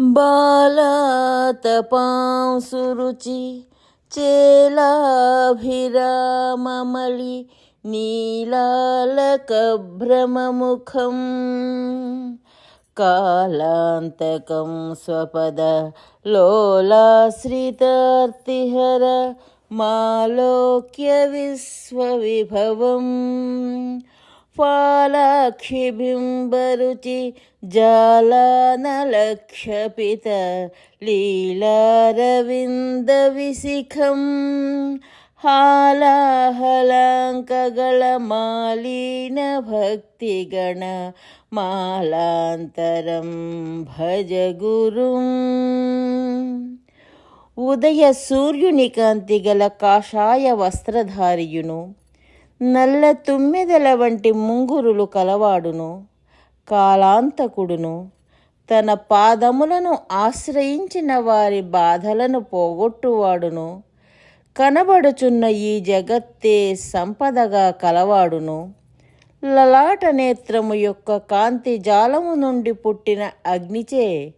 బాలాతపాంసురుచి చేలాభిరామమళి నీలాలకభ్రమముఖం. కాలాంతకం స్వపద లోలాశ్రితార్తిహర మాలోక్య ಪಾಲಾಕ್ಷಿಬಿಂಬರುಚಿ ಜಾಲಾನಲಕ್ಷಪಿತ ಲೀಲಾರವಿಂದವಿಸಿಖಂ. ಹಾಲಾಹಲಾಂಕಗಳ ಮಾಲೀನ ಭಕ್ತಿಗಣ ಮಾಲಾಂತರಂ ಭಜ ಗುರುಂ. ಉದಯ ಸೂರ್ಯುನಿಕಾಂತಿಗಳ ಕಾಷಾಯ ವಸ್ತ್ರಧಾರಿಯುನು. నల్ల తుమ్మెదల వంటి ముంగురులు కలవాడును కాలాంతకుడును. తన పాదములను ఆశ్రయించిన వారి బాధలను పోగొట్టువాడును. కనబడుచున్న ఈ జగత్తే సంపదగా కలవాడును. లలాట నేత్రము యొక్క కాంతి జాలము నుండి పుట్టిన అగ్నిచే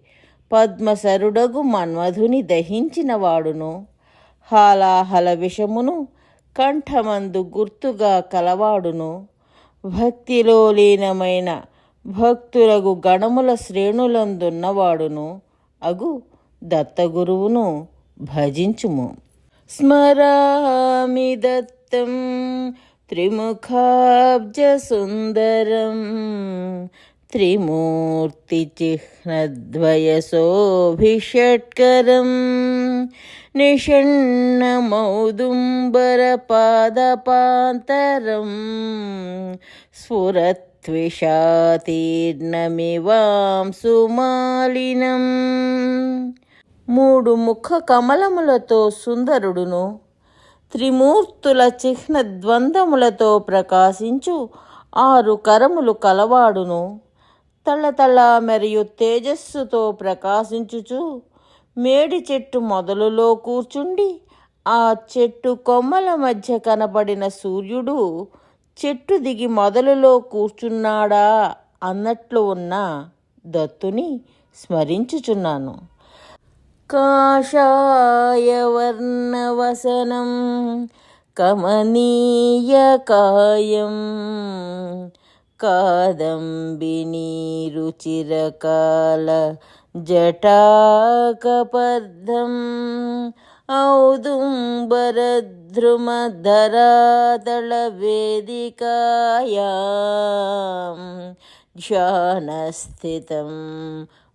పద్మసరుడగు మన్మధుని దహించిన వాడును హాలాహల విషమును కంఠమందు గుర్తుగా కలవాడును. భక్తిలో లీనమైన భక్తులకు గణముల శ్రేణులందున్నవాడును. అగు దత్తగురువును భజించుము. స్మరామి దత్తం త్రిముఖాబ్జసుందరం త్రిమూర్తిచిహ్నద్వయసోభిషట్కరం నిషన్నమౌదుంబరపాదపాంతరం స్ఫురత్విషాతీర్ణమివాం సుమాలినం మూడు ముఖ కమలములతో సుందరుడును త్రిమూర్తుల చిహ్న ద్వంద్వములతో ప్రకాశించు ఆరు కరములు కలవాడును. తళతళ మరియు తేజస్సుతో ప్రకాశించుచు మేడి చెట్టు మొదలులో కూర్చుండి ఆ చెట్టు కొమ్మల మధ్య కనబడిన సూర్యుడు చెట్టు దిగి మొదలులో కూర్చున్నాడా అన్నట్లు ఉన్న దత్తుని స్మరించుచున్నాను. కాషాయవర్ణవసనం కమనీయకాయం కాదంబినీరుచిరకాల జటాకపర్ధం औदुम्बरद्रुमधरादलवेदिकायां ध्यानस्थितं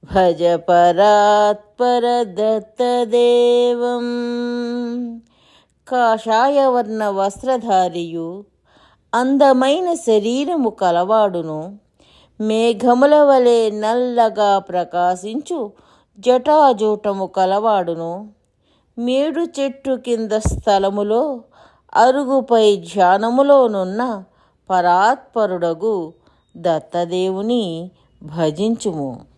భజ పరాత్పరదత్తదేవం కాషాయవర్ణ వస్త్రధారియు అందమైన శరీరము కలవాడును. మేఘముల వలె నల్లగా ప్రకాశించు జటాజూటము కలవాడును. మేడు చెట్టు కింద స్థలములో అరుగుపై ధ్యానములోనున్న పరాత్పరుడగు దత్తదేవుని భజించుము.